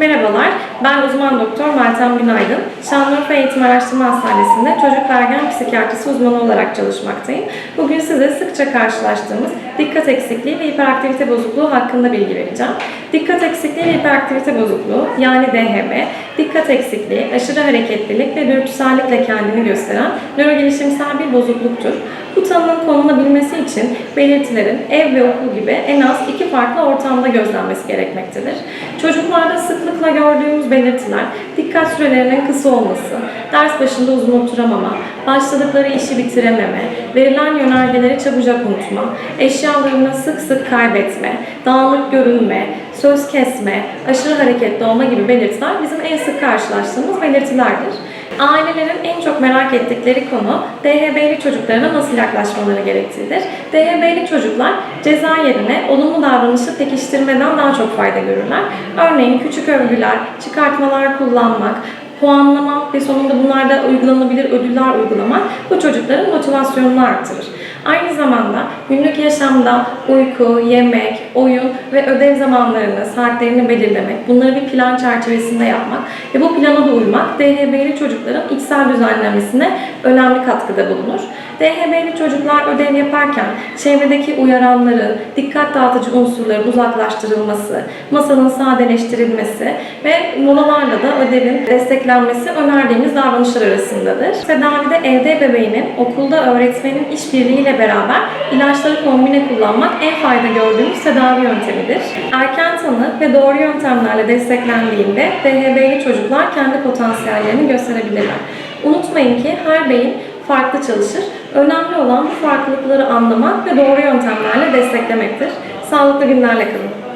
Merhabalar, ben uzman doktor Meltem Günaydın. Şanlıurfa Eğitim Araştırma Hastanesi'nde çocuk ergen psikiyatrisi uzmanı olarak çalışmaktayım. Bugün size sıkça karşılaştığımız dikkat eksikliği ve hiperaktivite bozukluğu hakkında bilgi vereceğim. Dikkat eksikliği ve hiperaktivite bozukluğu yani DHB, dikkat eksikliği, aşırı hareketlilik ve dürtüsellikle kendini gösteren nörogelişimsel bir bozukluktur. Bu tanının konulabilmesi için belirtilerin ev ve okul gibi en az iki farklı ortamda gözlenmesi gerekmektedir. Çocuklarda sıklıkla gördüğümüz belirtiler dikkat sürelerinin kısa olması, ders başında uzun oturamama, başladıkları işi bitirememe, verilen yönergeleri çabucak unutma, eşyalarını sık sık kaybetme, dağınık görünme, söz kesme, aşırı hareketli olma gibi belirtiler bizim en sık karşılaştığımız belirtilerdir. Ailelerin en çok merak ettikleri konu DHB'li çocuklarına nasıl yaklaşmaları gerektiğidir. DHB'li çocuklar ceza yerine olumlu davranışı pekiştirmeden daha çok fayda görürler. Örneğin küçük övgüler, çıkartmalar kullanmak, puanlamak ve sonunda bunlarda uygulanabilir ödüller uygulamak bu çocukların motivasyonunu artırır. Aynı zamanda günlük yaşamda uyku, yemek, oyun ve ödev zamanlarını, saatlerini belirlemek, bunları bir plan çerçevesinde yapmak ve bu plana da uymak DHB'li çocukların içsel düzenlemesine önemli katkıda bulunur. DHB'li çocuklar ödev yaparken çevredeki uyaranların, dikkat dağıtıcı unsurların uzaklaştırılması, masanın sadeleştirilmesi ve molalarla da ödevin desteklenmesi önerdiğimiz davranışlar arasındadır. Tedavide evde bebeğinin okulda öğretmenin işbirliğiyle beraber ilaçları kombine kullanmak en fayda gördüğümüz tedavi yöntemidir. Erken tanı ve doğru yöntemlerle desteklendiğinde DHB'li çocuklar kendi potansiyellerini gösterebilirler. Unutmayın ki her beyin farklı çalışır. Önemli olan bu farklılıkları anlamak ve doğru yöntemlerle desteklemektir. Sağlıklı günlerle kalın.